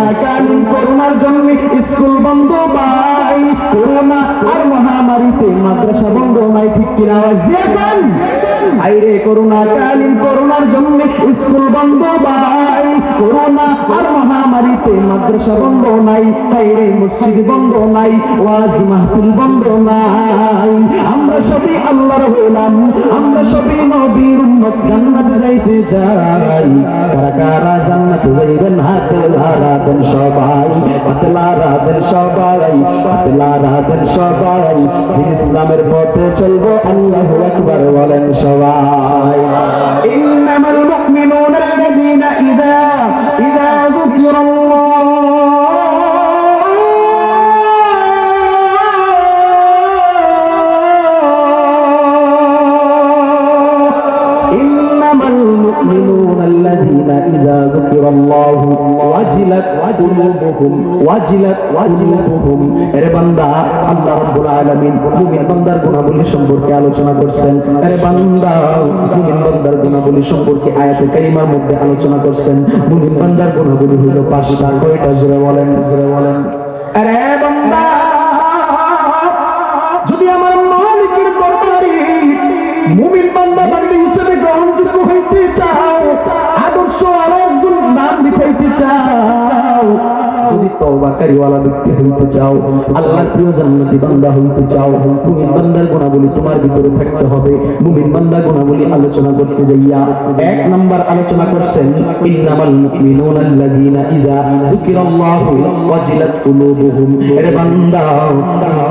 Corona কালীন করোনার জন্য স্কুল বন্ধ ভাই। করোনা আর মহামারীতে মাদ্রাসা বন্ধ নাই, ঠিক কিনা আওয়াজ দিয়ে আইরে করোনা কালীন করোনার জন্য স্কুল বন্ধ ভাই করোনা আর মহামারীতে মাদ্রাসা বন্ধ নাই আইরে মসজিদ বন্ধ নাই, ওয়াজ মাহফিল বন্ধ নাই। আমরা সবই আল্লাহর হইলাম আমরা সবই নবীর উম্মত, জান্নাতে যাইতে চাই। কারা কারা জান্নাতে যাইবেন, হাতে লারাবেন সবাই হাতে লারাবেন সবাই হাতে লারাবেন সবাই। ইসলামের পথে চলবো, আল্লাহু আকবার বলেন সবাই। ইন্নামাল মুমিনুনা আল্লাযীনা ইযা ইযা যুকিরাল্লাহ إنما المؤمنون الذين إذا ذكر الله وجلت قلوبهم وجلت قلوبهم এর বান্দা আল্লাহ রাব্বুল আলামিন মুমিন বান্দার গুণাবলী সম্পর্কে আলোচনা করছেন। আরে বান্দা মুমিন বান্দার গুণাবলী সম্পর্কে আয়াতে কারিমার মধ্যে আলোচনা করছেন। মুমিন বান্দার গুণাবলী হলো পাঁচটা, কয়টা? জোরে বলেন জোরে বলেন। ব্যক্তি হইতে চাও প্রিয় জান্নাতি বান্দা হইতে চাও বান্দার গুণাবলী তোমার ভিতরে থাকতে হবে। মুমিন বান্দা গুণাবলী আলোচনা করতে যাইয়া এক নাম্বার আলোচনা করছেন ইযা যুকিরাল্লাহু ওয়াজিলাত কুলুবুহুম। বান্দা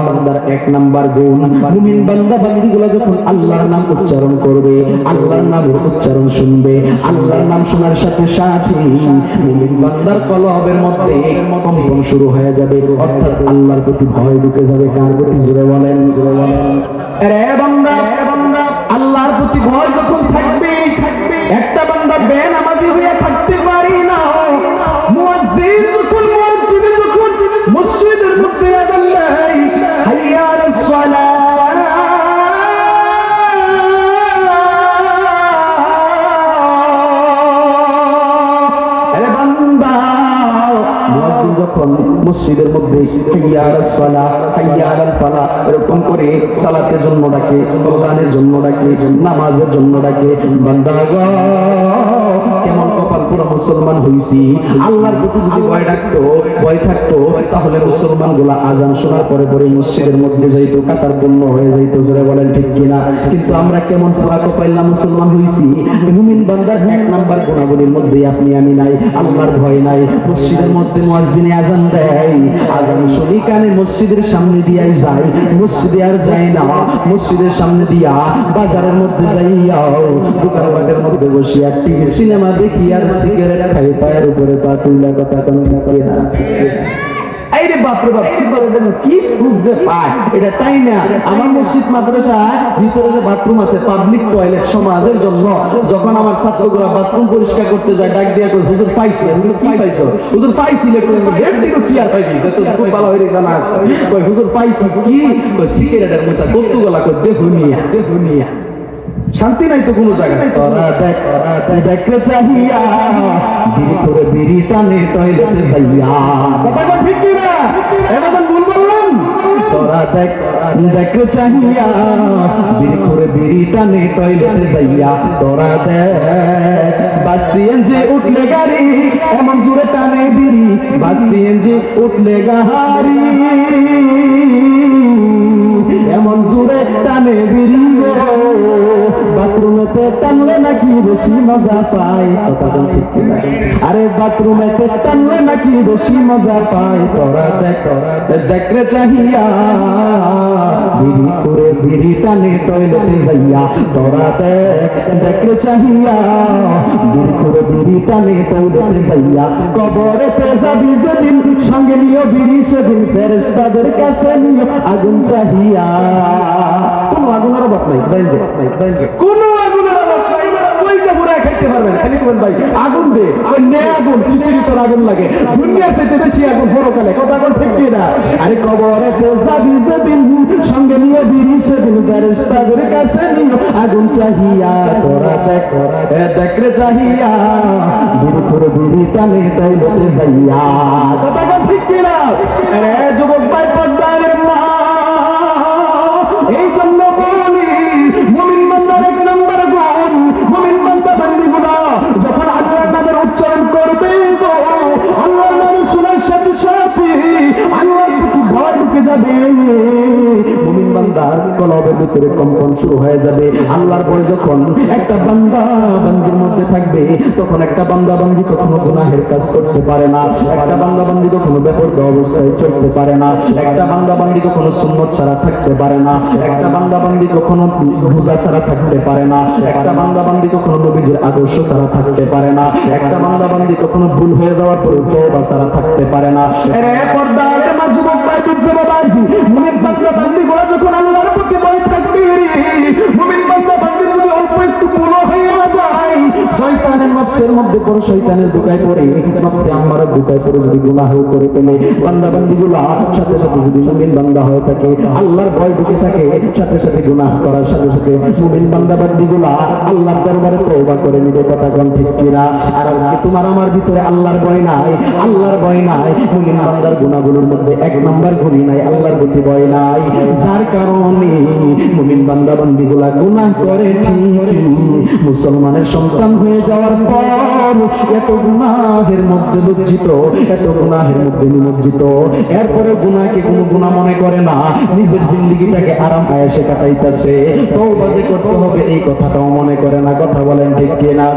বান্দার এক নাম্বার গুণ। মুমিন বান্দা বান্দিগুলো যখন আল্লাহর নাম উচ্চারণ করবে, আল্লাহর নাম উচ্চারণ শুনবে, আল্লাহর নাম শোনার সাথে সাথে মুমিন বান্দার কলবের মধ্যে কম্পন শুরু হয়ে যাবে অর্থাৎ আল্লাহর প্রতি ভয় ঢুকে যাবে কার প্রতি জুড়ে বলেন? জুড়ে বলেন। আল্লাহর প্রতি ভয় যখন থাকবে একটা বান্দা বেনামাজি মসজিদের মধ্যে এরকম করে সালাতের জন্য ডাকে কোরআনের জন্য ডাকে, নামাজের জন্য ডাকে। বান্দা গো কেমন কপাল পুরো মুসলমান হইছি। আল্লাহর প্রতি যদি ভয় ডাকতো ভয় থাকতো, তাহলে মুসলমানগুলা আজান শোনার পরে পরে মসজিদের মধ্যে যাইতো, কাতার পূর্ণ হয়ে যাইতো, জোরে বলেন ঠিক কিনা? কিন্তু আমরা কেমন পুরা কপাইল্লা মুসলমান হইছি? মুমিন বান্দার এক নাম্বার গুণাবলীর মধ্যে আপনি আমি নাই, আল্লাহর ভয় নাই। মসজিদের মধ্যে মুয়াজ্জিনে আজান দেয়। আজান শুনি কানে মসজিদের সামনে দিয়াই যায়। মসজিদে আর যায় না, মসজিদের সামনে দিয়া বাজারের মধ্যে যাইয়াও, দোকানপাটের মধ্যে বসিয়া টিভি, সিনেমা দেখি আর সিগারেট খাই পায়ের উপরে পা তুইলা কথা কোন না আইরে বাপরে বাপ সিগারেটের জন্য কি খুঁজে পায়। এটা তাই না? আমার মসজিদ মাদ্রাসা ভিতরে যে বাথরুম আছে পাবলিক টয়লেট সমাজের জন্য যখন আমার ছাত্রগুলা বাথরুম পরিষ্কার করতে যায় ডাক দিয়া করে হুজুর পাইছি? কি পাইছো? হুজুর পাইছি লেখো হেড দিকে কি আর পাইবি যে তো খুব ভালো হয়ে জানা আছে। কই হুজুর পাইছি কি? কই সিগারেটের মোচা কতগুলা কই দেহুনিয়া দেহুনিয়া শান্তি নাই তো কোনো জায়গায়? তোরা দেখ তোরা দেখ দেখতে চাহিয়া। বিড়ি করে বিড়ি টানে টয়লেটে যাইয়া। বাবা ঠিক কি না এবার ভুল বললাম। তোরা দেখ দেখতে চাহিয়া। বিড়ি করে বিড়ি টানে টয়লেটে যাইয়া। তোরা দেখ বাসিয়েন যে উঠলে গাড়ি এমন জোরে টানে বিড়ি। উঠলে গাড়ি এমন জোরে টানে বিড়ি বাথরুমেতে টানলে নাকি বেশি মজা পায়? কথা? আরে বাথরুমেতে টানলে নাকি বেশি মজা পায়? তোরা দেখ তোরা দেখ, দেখ চাহিয়া। বিড়ি করে বিড়ি টানে টয়লেটে যাইয়া তোরা দেখ দেখ চাহিয়া। করে বিড়ি টানে টয়লেটে যাইয়া কবরেতে যাবি যেদিন, সঙ্গে নিয়ে বিড়ি সেদিন। ফেরেশতাদের কাছে নিয়ে আগুন চাহিয়া। কোনো আগুনের বাপ নাই যাই যে। কোনো আগুনের অভাব নাই ওই যে পুরা খাইতে পারবেন খালি বলেন ভাই। আগুন দে, ওই নে আগুন আগুন লাগে। দুনিয়া বেশি আগুন না? আরে কবরে সঙ্গে নিয়ে কাছে আগুন চাহিয়া, তোরা দেখ দেখ চাহিয়া। তাই যাইয়া। কথা কোন ঠিক না? আরে যুবক ভাই ভিতরে কম্পন শুরু হয়ে যাবে। আল্লাহর পরে যখন একটা বান্দা বান্দির মধ্যে থাকবে, তখন একটা বান্দা বান্দি কখনো গুনাহের কাজ করতে পারে না। একটা বান্দা বান্দি কখনো বেপরদা অবস্থায় চলতে পারে না। একটা বান্দা বান্দি কখনো সুন্নত ছাড়া থাকতে পারে না। একটা বান্দা বান্দি কখনো রোজা ছাড়া থাকতে পারে না। একটা বান্দা বান্দি কখনো নবীজির আদর্শ ছাড়া থাকতে পারে না। একটা বান্দা বান্দি কখনো ভুল হয়ে যাওয়ার পরে তওবা ছাড়া থাকতে পারে না। এরে পর্দার পড়ে নফসে পড়ে যদি গুনাহ করে ফেলে বান্দা বান্দি গুলা সাথে সাথে যদি মুমিন বান্দা হয়ে থাকে, আল্লাহর ভয় ঢুকে থাকে, সাথে সাথে গুনাহ করার সাথে সাথে মুমিন বান্দা বান্দি গুলা আল্লাহর দরবারে তওবা করে নিবে, কথা কোন ঠিক কিনা? আর আজকে তোমার আমার ভিতরে আল্লাহর ভয় নাই, আল্লাহর ভয় নাই, মুমিন বান্দার গুনাহগুলোর মধ্যে এক নম্বর ঘুরি নাই, আল্লাহর প্রতি ভয় নাই। যার কারণে মুমিন বান্দা বান্দিগুলা গুনাহ করে ঠিকই, মুসলমানের সন্তান হয়ে যাওয়ার পর এত গুনাহের মধ্যে লজ্জিত, এত গুনাহের মধ্যে নিমজ্জিত। এরপরে গুনাহকে কোনো গুনাহ মনে করে না, নিজের জিন্দগিটাকে আরাম আয়েসে কাটাইতেছে। তওবা যে করতে হবে, এই কথাটাও মনে করে না। কথা বলেন ঠিক কিনা?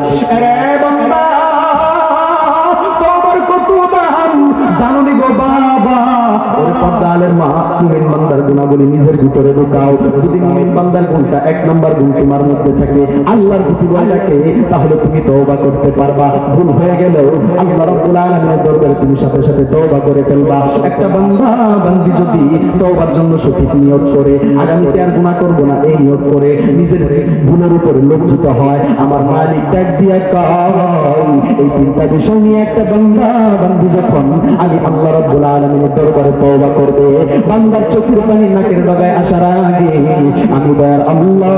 পদ্মালের মা মুমিন বান্দার গুণাবলী নিজের ভিতরে ঢুকাও যদি মুমিন বান্দার গুণটা এক নাম্বার গুণ তোমার মধ্যে থাকে, আল্লাহর প্রতি ভয় থাকে তাহলে তুমি তওবা করতে পারবা। ভুল হয়ে গেলেও আল্লাহ রাব্বুল আলামিনের দরবারে তুমি সাথে সাথে তওবা করে ফেলবা। একটা বান্দা, বান্দি যদি তওবার জন্য সঠিক নিয়ত করে, আগামীতে আর গুনাহ করব না, এই নিয়ত করে নিজের ভুলের উপরে লজ্জিত হয়। আমার মালিক ডাক দিয়া কয়, এই তিনটা বিষয় নিয়ে একটা বান্দা, বান্দি যখন আমি আল্লাহ রাব্বুল আলামিনের দরবারে তওবা করবে বান্দার চোখের পানি নাকের ডগায় আসার আগে আমি দয়ার আল্লাহ,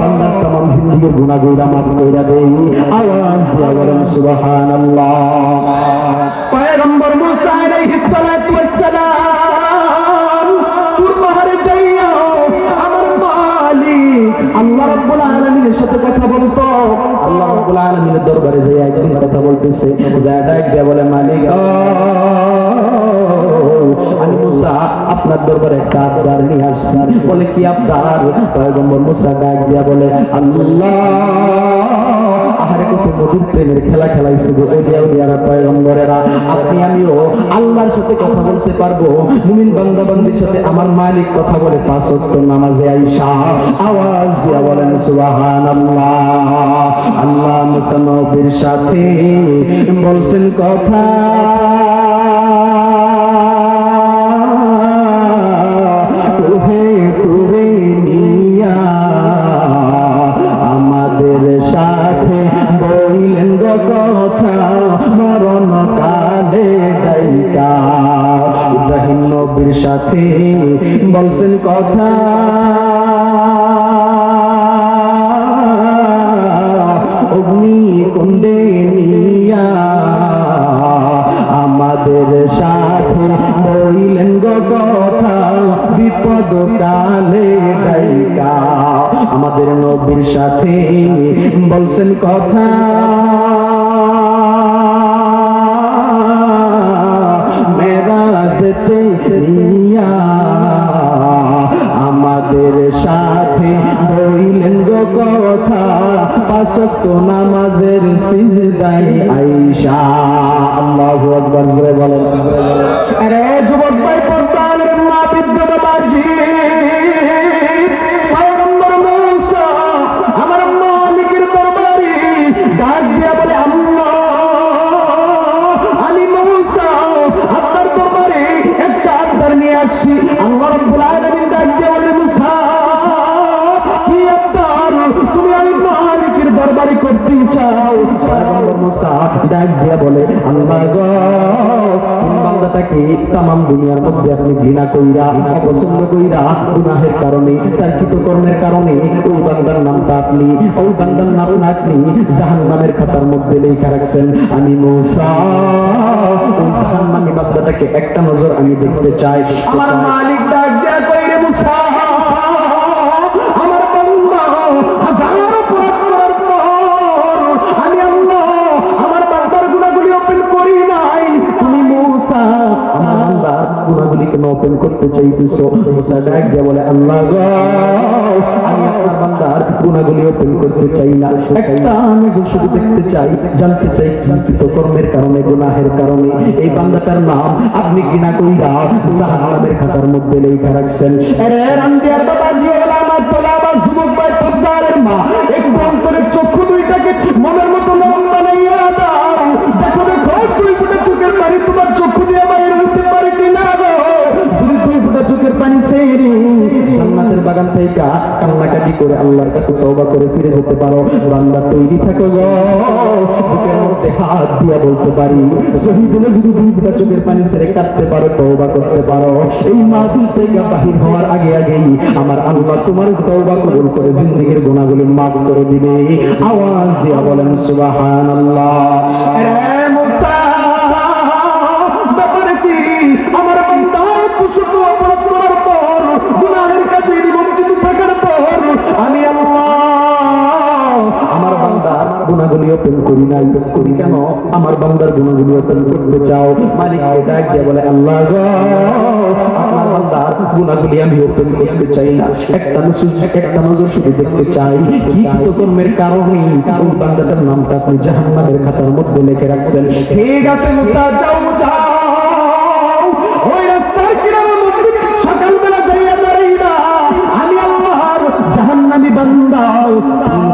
বান্দার তামাম জিন্দেগীর গুনাহগুলো মাফ কইরা দেই। আওয়াজ দিয়া বলেন, সুবহানাল্লাহ। পয়গম্বর মুসা আলাইহিস সালাতু আল্লাহ রাব্বুল আলামিনের সাথে কথা বলতো। আল্লাহ রাব্বুল আলামিনের দরবারে যাইয়া একদিন কথা বলতেছে। বলে, মালিক আমি মুসা আপনার দরবারে নিয়ে আসছি। বলে, কি পয়গম্বর মুসা ডাক দিয়া বলে, আল্লাহ! আহারে, কত মধুর প্রেমের খেলা খেলাইছে গো। পয়গম্বরেরা, আপনি আমিও আল্লাহর সাথে কথা বলতে পারব। মুমিন বান্দা বান্দির সাথে আমার মালিক কথা বলে পাঁচ ওয়াক্ত নামাজে আইসা আওয়াজ দিয়া বলেন আল্লাহ মুসা নবীর সাথে বলছেন কথা। সাথে বলছেন কথা। অগ্নি কুণ্ডে নিয়া আমাদের সাথে বইলেন কথা। বিপদ কালে গায়িকা আমাদের নবীর সাথে বলছেন কথা। মেরাজতে আমাদের সাথে বইলেন গো কথা। পাঁচক্ত নামাজের সিজদাই আইসা। আল্লাহু আকবার, জোরে বলেন। আরে যুবক ভাই পদ্মালের মা বিদ্যা বাবাজি। আপনি ঘৃণা কইরা অপছন্দ কইরা গুনাহের কারণে তার কৃতকর্মের কারণে ওই বান্দার নামটা আপনি ওই বান্দার নাম আপনি জাহান্নামের খাতার মধ্যে লেখা রাখছেন আমি মৌসা। ওই জাহান্নামী বান্দাটাকে একটা নজর আমি দেখতে চাই আমার মালিক ডাক দেয়া কইরে মুসা। করতে চাইতেছো মুসা ডাক বলে, আল্লাহ গো, আমি আপনার বান্দার গুণাগুলি ওপেন করতে চাই না। একটা নজর শুধু দেখতে চাই, জানতে চাই কি তো কর্মের কারণে, গুনাহের কারণে। এই বান্দাটার নাম আপনি কিনা কইরা জাহান্নামের খাতার মধ্যে লেখা রাখছেন। আরে রামদিয়ার বাবা জি আমার তোলা আমার যুবক ভাই পদ্মারের মা। একটু অন্তরের চক্ষু দুইটাকে মনের থেকে কান্নাকাটি করে আল্লাহর কাছে তওবা করে ফিরে যেতে পারো। বান্দা তৈরি থাকো বুকের মধ্যে হাত দিয়া বলতে পারি, শহীদুলে যদি দুই ফুটা চোখের পানি ছেড়ে কাটতে পারো, তওবা করতে পারো। এই মাহফিল থেকে বাহির হওয়ার আগে আগেই আমার আল্লাহ তোমার তওবা কবুল করে জিন্দেগীর গুনাহগুলো মাফ করে দিবে। আওয়াজ দিয়া বলেন, সুবহানাল্লাহ। রে মুসা গুনাহগুলি করি নাই করি কেন? আমার বান্দার গুণ ওপেন করতে চাও? মালিক ডাক দিয়ে বলে, আল্লাহ আপনার বান্দার গুণাগুলি আমি ওপেন করতে চাই না। একটা নজর একটা নজর শুধু দেখতে চাই। কি কর্মের কারণে ওই বান্দাটার নামটা আপনি জাহান্নামের খাতার মধ্যে লিখে রাখছেন? ঠিক আছে, মুসা, যাও যাও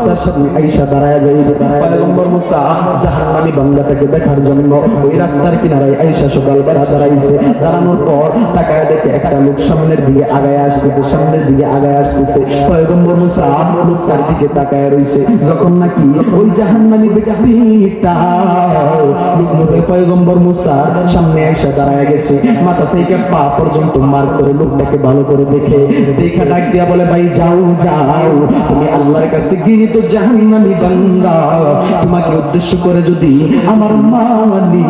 মুসার সামনে আইসা দাঁড়ায় যাইবে পয়গম্বর মুসা জাহান্নামী বান্দাটাকে দেখার জন্য ওই রাস্তার কিনারায় আইসা সকালবেলা দাঁড়াইছে। দাঁড়ানোর পর তাকায় দেখে একটা লোক সামনের দিকে আগায় আসতেছে সামনের দিকে আগায় আসতেছে। পয়গম্বর মুসা লোকটার দিকে তাকায় রইছে। যখন নাকি ওই জাহান্নামী ব্যক্তিটা পয়গম্বর মুসার সামনে আইসা দাঁড়ায় গেছে। মাথা থেকে পা পর্যন্ত মার করে লোকটাকে ভালো করে দেখে দেখা ডাক দিয়া বলে ভাই যাও যাও। তুমি আল্লাহর কাছে গৃহীত জাহান্নামি বান্দা। তোমাকে উদ্দেশ্য করে যদি আমার মালি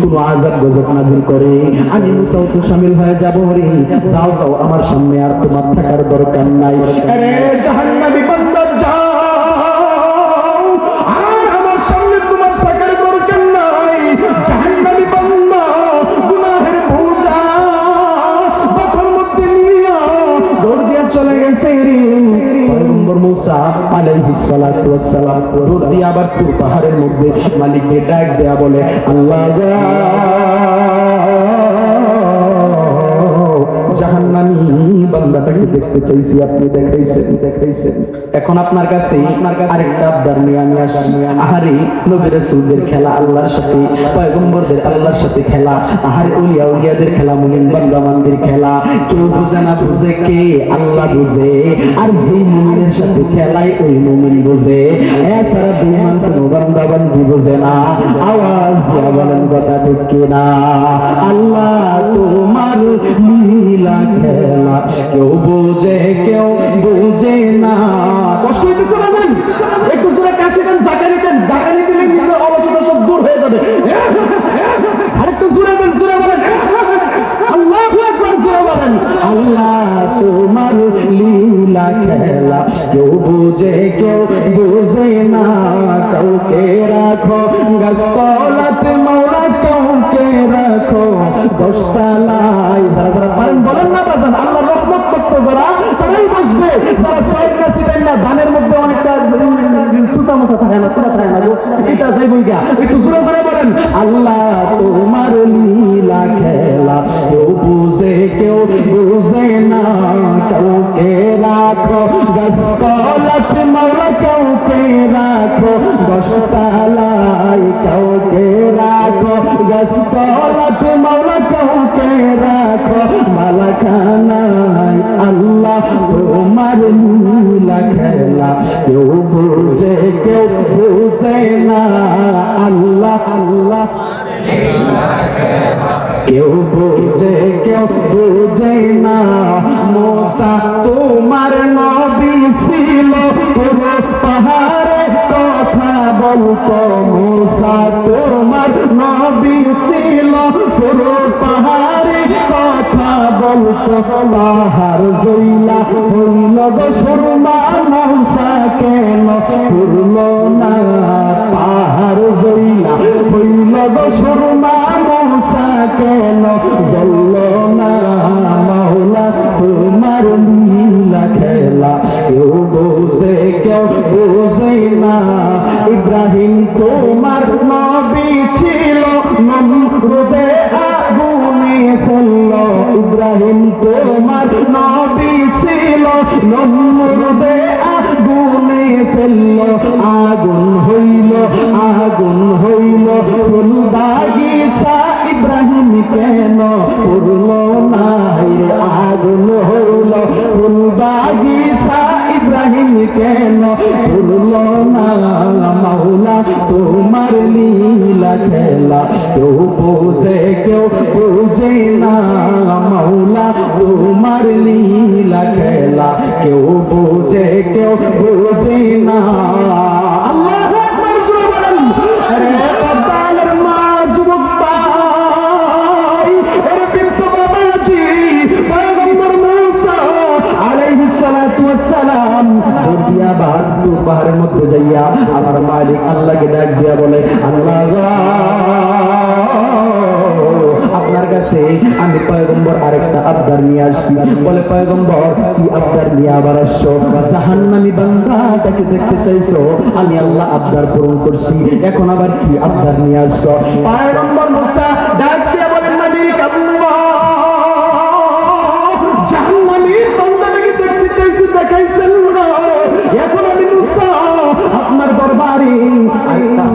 কোনো আজাদ গজব নাজিল করে, আমি মুসাও তো শামিল হয়ে যাব রে। যাও যাও, আমার সামনে আর তোমার থাকার দরকার নাই। আরে জাহান্নামি বান্দা, যাও। আবার তুর পাহাড়ের মধ্যে মালিককে ডাক দেয়া বলে আল্লাহ দেখতে চাইছি আপনি দেখাইছেন দেখাইছেন। এখন আপনার কাছে আপনার কাছে আরেকটা আবদার নিয়ে আমি আসি। আহারে নবী রাসূলদের খেলা আল্লাহর সাথে পয়গম্বরদের আল্লাহর সাথে খেলা। আহারে উলিয়া উলিয়াদের খেলা মুমিন বান্দাবান্দির খেলা। কেউ বুঝে না বুঝে কে আল্লাহ বুঝে। আর যেই মুমিনের সাথে খেলায় ওই মুমিন বুঝে। এছাড়া বেঈমান কোনো বান্দাবান্দি বুঝে না। আওয়াজ দিয়া বলেন কথা ঠিক কিনা আল্লাহ তোমার লীলা খেলা কেউ বোঝে কেউ বোঝে না কষ্ট হইতেছে না জান? একটু জোরে কাশি দেন জাকারি দেন জাকারি দিলে নিজের অবস্থা সব দূর হয়ে যাবে না সুরা থাকে না গো এটা যাই বইগা। একটু জোরে জোরে বলেন, আল্লাহ তোমার লীলা খেলা, কেউ বুঝে কেউ বুঝে না, কাউকে রাখো। গাছতলাত মাওলা কাউকে রাখো, দশতলায় কাউকে রাখো। গাছতলাত মাওলা কাউকে রাখো, মালাখানায় আল্লাহ তোমার খেলা কেউ বুঝে কেউ বুঝে না। আল্লাহ আল্লাহ। কেউ বুঝে কেউ বুঝে না। মোসা, তোমার নবী ছিল পাহাড়ে কথা বলতো মোসা, তোমার নবী ছিল পুরো পাহাড়ে। কথা বলতো পাহাড় জইলা হইল গো সুরমা মৌসা কেন পুরল না। খেলা কেউ বোঝে কেউ বোঝে না মৌলা তোমার লীলা খেলা। কেউ বোঝে কেউ বোঝে না। মালিক আল্লাহকে ডাক দিয়া বলে, আল্লাহ আপনার কাছে আমি পয়গম্বর আরেকটা আবদার নিয়ে আসছি। বলে, পয়গম্বর, কি আবদার নিয়ে আবার আসছো? জাহান্নামি বান্দাটাকে দেখতে চাইছো? আমি আল্লাহ আবদার পূরণ করছি। এখন আবার কি আবদার নিয়ে আসছো? পয়গম্বর মুসা ডাক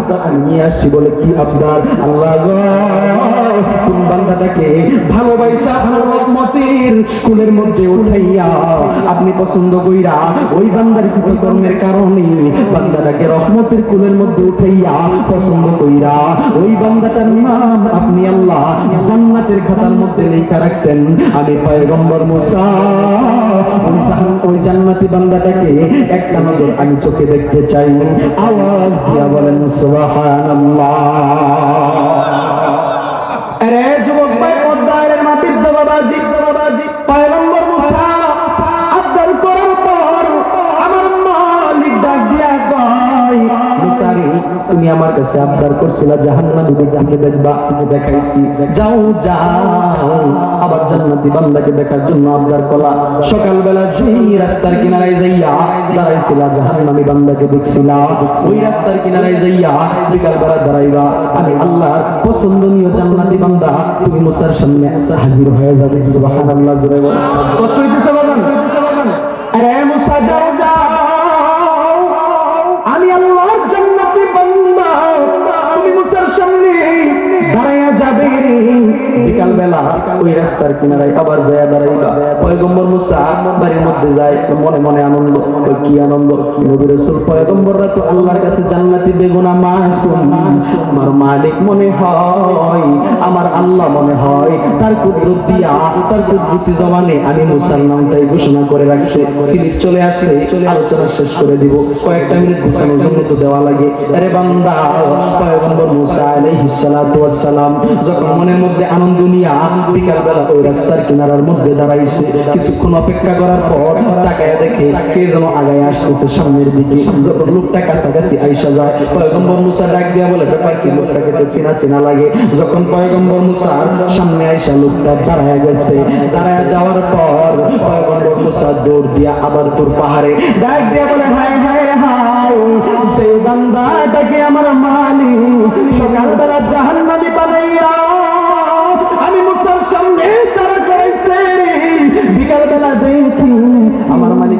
আরেকটা নিয়ে আসছি বলে কি আবদার? আল্লাহ কোন বান্দাটাকে ভালোবাসা রহমতের কুলের মধ্যে উঠাইয়া আপনি পছন্দ কইরা ওই বান্দার কৃতকর্মের কারণে বান্দাটাকে রহমতের কুলের মধ্যে উঠাইয়া পছন্দ কইরা ওই বান্দাটার নাম আপনি আল্লাহ জান্নাতের খাতার মধ্যে লেখা রাখছেন আমি পয়গম্বর মুসা, ওই জাহান- জান্নাতি বান্দাটাকে একটা নজর আমি চোখে দেখতে চাই। আওয়াজ দিয়া বলেন, সুবহানাল্লাহ। আরে, যুবক ভাই পর্দায়ের মাটির দবাবাজি তুমি আমার কাছে আবদার করছিলা, জাহান্নামী ব্যক্তিকে দেখবা, আমি দেখাইছি। যাও যাও, আবার জান্নাতি বান্দাকে দেখার জন্য আবদার কলা সকালবেলা যেই রাস্তার কিনারায় যাইয়া দাঁড়াইছিলা, জাহান্নামী বান্দাকে দেখছিলা। ওই রাস্তার কিনারায় যাইয়া বিকালবেলা দাঁড়াইবা। আমি আল্লাহর পছন্দনীয় জান্নাতি বান্দা, তুমি মুসার সামনে হাজির হয়ে যাবে। সুবহানাল্লাহ, জোরে বলো। কষ্ট হইতেছে কিনারায় আবার যায় দাঁড়াইবা পয়গম্বর মুসা বাড়ির মধ্যে যায় মনে মনে আনন্দ, ওই কি আনন্দ? নবী রাসূল পয়গম্বররা তো আল্লাহর কাছে জান্নাতি বেগুনা মাসুম, আমার মালিক মনে হয়, আমার আল্লাহ মনে হয়, তার কুদরত দিয়া, তার কুদরতি জমানে আমি মুসার নামটাই ঘোষণা করে রাখছে। সিলিপ চলে আসছে আলোচনা শেষ করে দিব। কয়েকটা মিনিট ঘোষণার জন্য তো দেওয়া লাগে। আরে বান্দা, পয়গম্বর মুসা আলাইহিস সালাতু ওয়াস সালাম, যখন মনের মধ্যে আনন্দ নিয়া বিকাল বেলা ওই রাস্তার কিনারার মধ্যে দাঁড়াইছে কিছুক্ষণ অপেক্ষা করার পর তাকায় দেখে কে যেন আগায় আসতেছে সামনের দিকে। যখন লোকটা কাছাকাছি আইসা যায়, পয়গম্বর মুসা ডাক দিয়া বলে, ব্যাপার কি? লোকটাকে তো চেনা চেনা লাগে। যখন পয়গম্বর মুসার সামনে আইসা লোকটা দাঁড়ায় গেছে। দাঁড়ায় যাওয়ার পর পয়গম্বর মুসা দৌড় দিয়া আবার তোর পাহাড়ে ডাক দিয়া বলে, হায় হায় হায় সেই আমার মালি সকালবেলা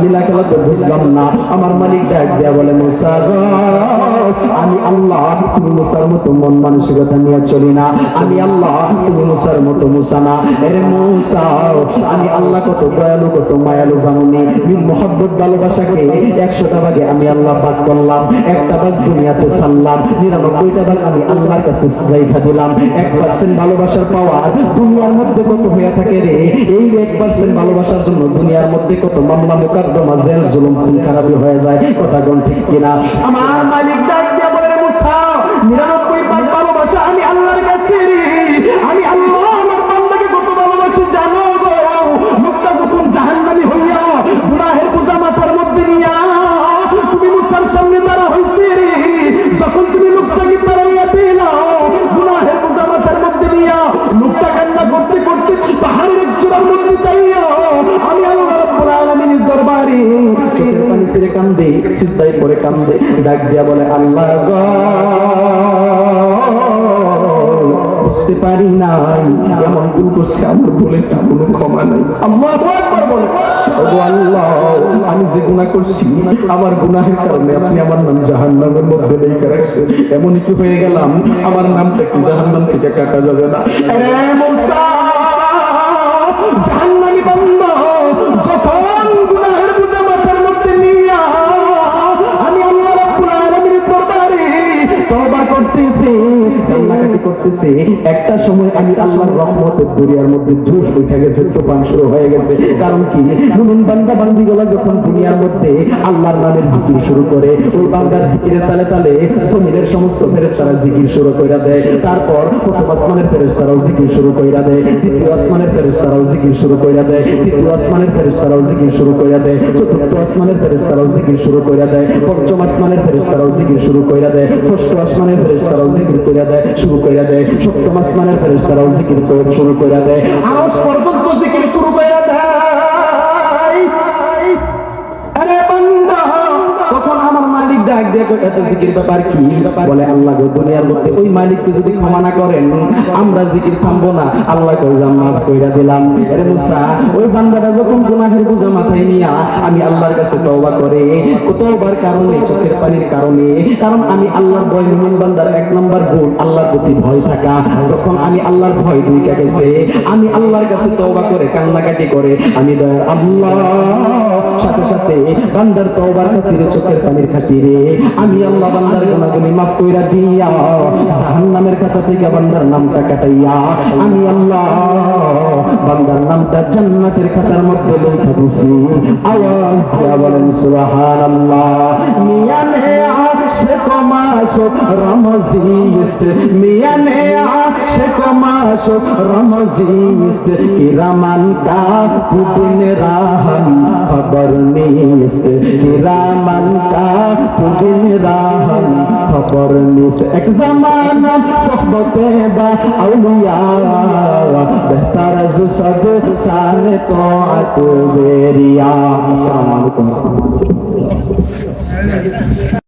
লীলা খেলা তো বুঝলাম না। আমার মালিক ডাক দিয়া বলে, মুসা আমি আল্লাহ, তুমি মুসার মতো মন মানসিকতা নিয়ে চলি না। আমি আল্লাহ, তুমি মুসার মতো মুসা এরে মুসা, আমি আল্লাহ কত দয়ালু, কত মায়ালু জানুনি। দিন মোহাব্বত, ভালোবাসাকে একশোটা ভাগে আমি আল্লাহ ভাগ করলাম, একটা ভাগ দুনিয়াতে সারলাম নিরানব্বইটা ভাগ আমি আল্লাহর কাছে রেখা দিলাম। এক পার্সেন্ট ভালোবাসার পাওয়ার দুনিয়ার মধ্যে কত হয়ে থাকে রে? এই এক পার্সেন্ট ভালোবাসার জন্য দুনিয়ার মধ্যে কত মামলা মোকদ্দমা জেল জুলুম খুন খারাপি হয়ে যায় কথা কোন ঠিক কিনা? আমার মালিক ডাক দিয়ে বলে মুসা পড়ে কান্দে, ডাক দিয়া বলে, আল্লাহ বুঝতে পারি নাই, এমন করছে, আমার বলে কোনো ক্ষমা নাই। আমি যে গুনাহ করছি, আমার গুনাহের কারণে আপনি আমার নাম জাহান্নামের মধ্যে লেখা রাখছেন। এমনই কি হয়ে গেলাম? আমার নামটা কি জাহান্নাম থেকে কাটা যাবে না? করতেছি একটা সময় আমি আল্লাহর রহমতের দুনিয়ার মধ্যে জোশ উঠে গেছে, তুফান শুরু হয়ে গেছে। কারণ কি? মুমিন বান্দা বান্দিগুলো যখন দুনিয়ার মধ্যে আল্লাহর নামের জিকির শুরু করে, ওই বান্দার জিকিরের তালে তালে জমিনের সমস্ত ফেরেশতারা জিকির শুরু কইরা দেয়। তারপর প্রথম আসমানের ফেরেশতারাও জিকির শুরু কইরা দেয়, দ্বিতীয় আসমানের ফেরেশতারাও জিকির শুরু কইরা দেয়, তৃতীয় আসমানের ফেরেশতারাও জিকির শুরু কইরা দেয়, চতুর্থ আসমানের ফেরেশতারাও জিকির শুরু কইরা দেয়, পঞ্চম আসমানের ফেরেশতারাও জিকির শুরু কইরা দেয়, ষষ্ঠ আসমানের ফেরেশতারাও জিকির কইরা দেয়, শুরু কইরা দেয়। সপ্তম আসমানের ফেরেশতারাও জিকির করে শুরু করে দেয়। আরশ পর্যন্ত জিকির শুরু করে দেয়। এক নম্বর প্রতি ভয় থাকা। যখন আমি ভয় আমি আল্লাহর কাছে তওবা করে কান্নাকাটি করে, আমি দয়ার আল্লাহ, সাথে সাথে বান্দার তওবার খাতিরে, চোখের পানির খাতিরে আমি আল্লাহ বান্দার গুনাহগুলি মাফ কইরা দিয়া জাহান্নামের খাতা থেকে বান্দার নামটা কাটাইয়া আমি আল্লাহ বান্দার নামটা জান্নাতের খাতার মধ্যে লেখা দিছি। আওয়াজ দিয়া বলেন, সুবহানাল্লাহ। মিয়ানে খবর নিস, কিরামান কা পুদিন রাহন খবর নিস। এক জামানা সোহবতে বা আউলিয়া, বেহতার জু সব শান তো আত বেরিয়া। আসসালামু আলাইকুম।